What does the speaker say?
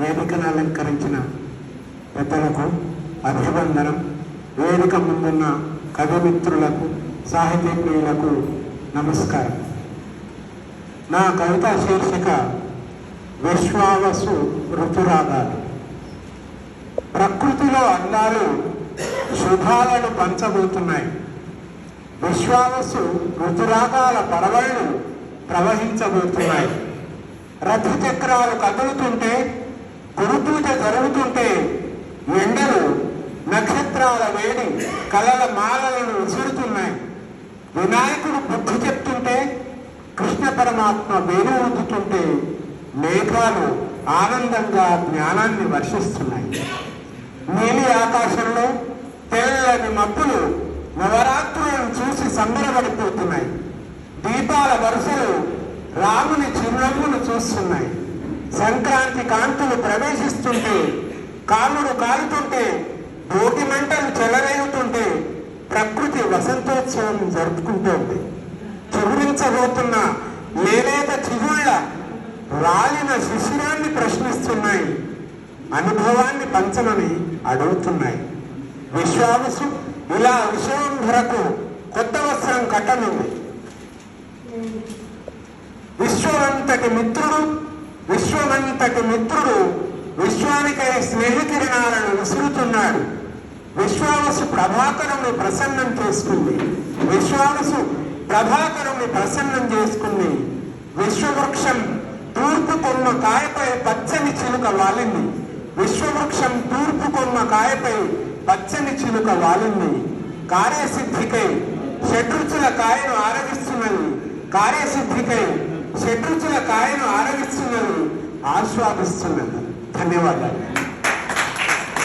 వేదికను అలంకరించిన పెద్దలకు అభివందనం. వేదిక ముందున్న కవిమిత్రులకు సాహితీప్రియులకు నమస్కారం. నా కవిత శీర్షిక విశ్వావసు ఋతురాగాలు. ప్రకృతిలో అందాలు శుభాలను పంచబోతున్నాయి. విశ్వావసు ఋతురాగాల పరవళ్ళు ప్రవహించబోతున్నాయి. రథ చక్రాలు కదులుతుంటే గురుపూజ జరుగుతుంటే ఎండలు నక్షత్రాల వేడి కలల మాలలను విసురుతున్నాయి. వినాయకుడు బుద్ధి చెప్తుంటే కృష్ణ పరమాత్మ వేణు ఊదుతుంటే మేఘాలు ఆనందంగా జ్ఞానాన్ని వర్షిస్తున్నాయి. నీలి ఆకాశంలో తెల్లని మబ్బులు నవరాత్రులను చూసి సంబరపడిపోతున్నాయి. దీపాల వరుసలు రాముని చిరునవ్వును చూస్తున్నాయి. సంక్రాంతి కాంతులు ప్రవేశిస్తుంటే కాముడు కాలుతుంటే భోగి మంటలు చెలరేగుతుంటే ప్రకృతి వసంతోత్సవం జరుపుకుంటోంది చిగురించబోతున్న లేలేత చిగుళ్ళ రాలిన శిశిరాన్ని ప్రశ్నిస్తున్నాయి. అనుభవాన్ని పంచమని అడుగుతున్నాయి. విశ్వావసు ఇలా విశ్వంభరకు కొత్త వస్త్రం కట్టనుంది. విశ్వమంతటి మిత్రుడు విశ్వమంతటి మిత్రుడు విశ్వానికై స్నేహకిరణాలను విసురుతున్నాడు. విశ్వావసు ప్రభాకరుని ప్రసన్నం చేసుకుంది. విశ్వావసు ప్రభాకరుని ప్రసన్నం చేసుకుంది. విశ్వవృక్షం తూర్పు కొమ్మ కాయపై పచ్చని చిలుక వాలింది. విశ్వవృక్షం తూర్పు కొమ్మ కాయపై పచ్చని చిలుక వాలింది. కార్యసిద్ధికై షడ్రుచుల కాయను ఆరగిస్తున్నది. కార్యసిద్ధికై షడ్రుచుల కాయను ఆరగిస్తున్నది ఆస్వాదిస్తున్నారు ధన్యవాదాలు.